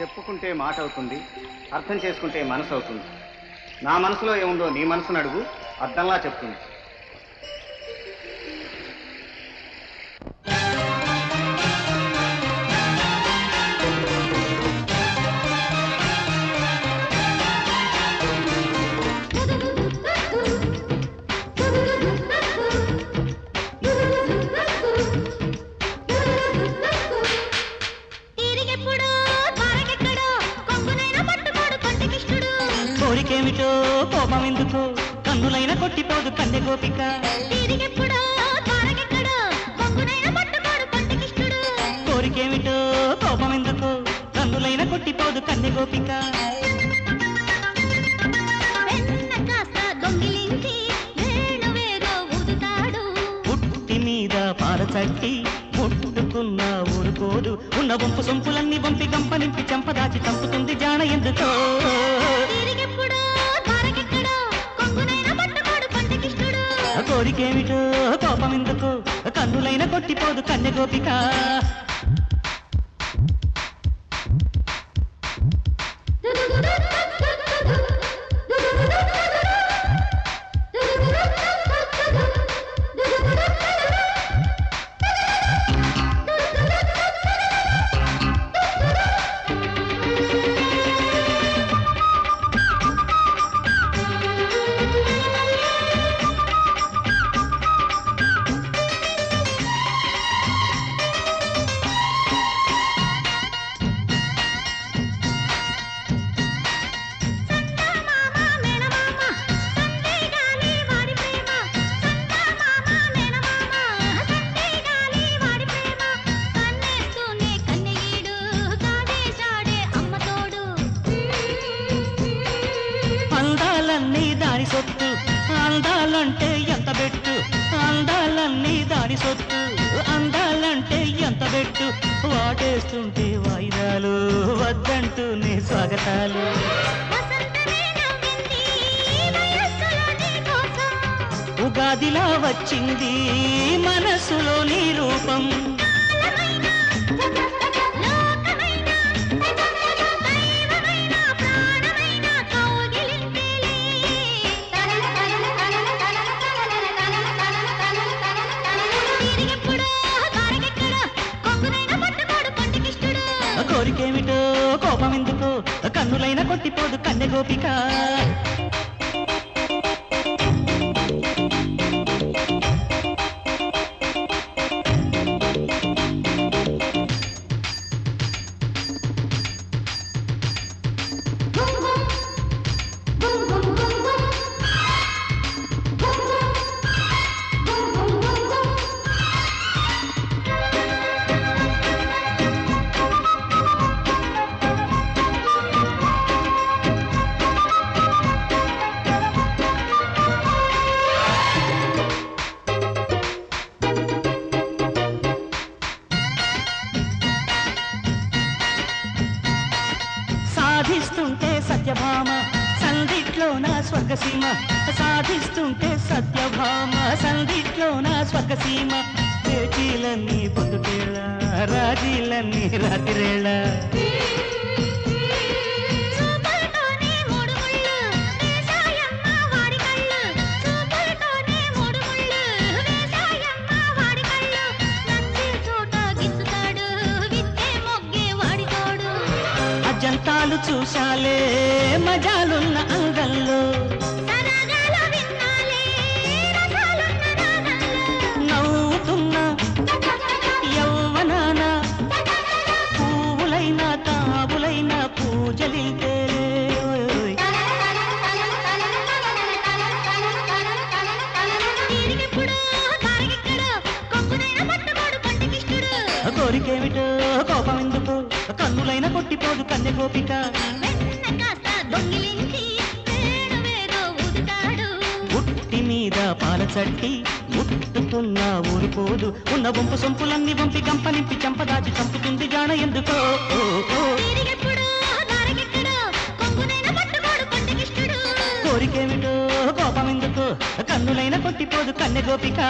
చెప్పుకుంటే మాట అవుతుంది అర్థం చేసుకుంటే మనసు అవుతుంది నా మనసులో ఏముందో నీ మనసును అడుగు అర్థంలా చెప్తుంది. నీకేమిటో కోపం ఎందుకో కన్నులైన కొట్టిపోదు కన్నె గోపిక. కోరికేమిటో కోపం ఎందుకో కన్నులైన కొట్టిపోదు కన్నె గోపిక. పుట్టి మీద పారచట్టి ముట్టుకున్న ఊరుకోదు. ఉన్న వంపు సొంపులన్నీ వంపి గంప నింపి చంపదాచి చంపుతుంది జాన ఎందుకో? కోరికేమిటో కోపమెందుకో? కన్నులైన కొట్టిపోదు కన్య గోపిక సొత్తు. అందాలంటే ఎంత బెట్టు వాటేస్తుంటే వాయిదాలు వద్దంటూనే స్వాగతాలు. ఉగాదిలా వచ్చింది మనసులో నీ రూపం. కోరికేమిటో కోపం ఎందుకో కన్నులైన కొట్టిపోదు కన్నె గోపిక సాధిస్తుంటే సత్యభామ సందిట్లో నా స్వర్గసీమ. సాధిస్తుంటే సత్యభామ సందిట్లో నా స్వర్గసీమ. పేచీలన్నీ పొద్దుటేళ రాజీలన్నీ రాత్రిరేళ. అందాలు చూశాలే మజాలున్న అందంలో కోరికేమిటో కోపం ఎందుకు? కన్నులైన కొట్టిపోదు కన్నె గోపిక. ఉట్టి మీద పాల చట్టి ముట్టుకున్న ఊరుకోదు ఉన్న బొంపు సొంపులన్నీ వంపి కంపనింపి చంపదాచి చంపుతుంది గాన ఎందుకో? కోరికేమిటో కోపమెందుకు? కన్నులైన కొట్టిపోదు కన్నె గోపిక.